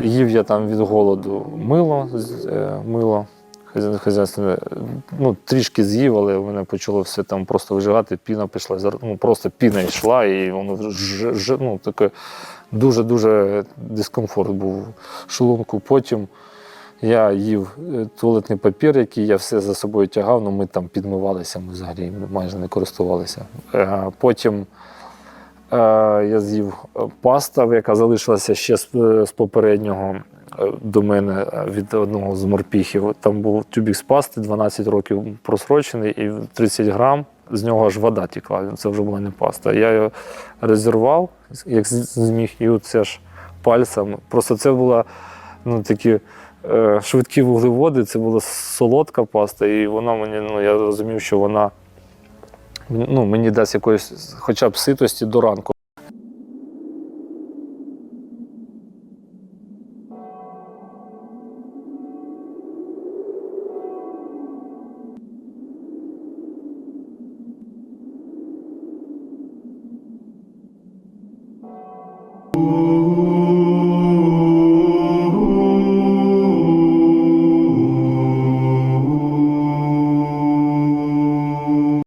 Їв я там від голоду мило, е, мило хазя- хазяйственне. Ну, трішки з'їв, але мене почало все там просто виживати, піна пішла, ну, просто піна йшла, і воно ж, ж, ну, таке дуже-дуже дискомфорт був в шлунку. Потім я їв е, туалетний папір, який я все за собою тягав, ну ми там підмивалися, ми взагалі майже не користувалися. Е, Потім е, я з'їв е, паста, яка залишилася ще з, е, попереднього е, до мене е, від одного з морпіхів. Там був тюбік з пасти, 12 років просрочений, і 30 грам. З нього аж вода тікла, це вже була не паста. Я його розірвав, як зміг, і оце ж пальцем. Просто це була ну, такі е, швидкі вуглеводи, це була солодка паста, і вона мені, ну я розумів, що вона ну, мені дасть якоїсь хоча б ситості до ранку. Ooh.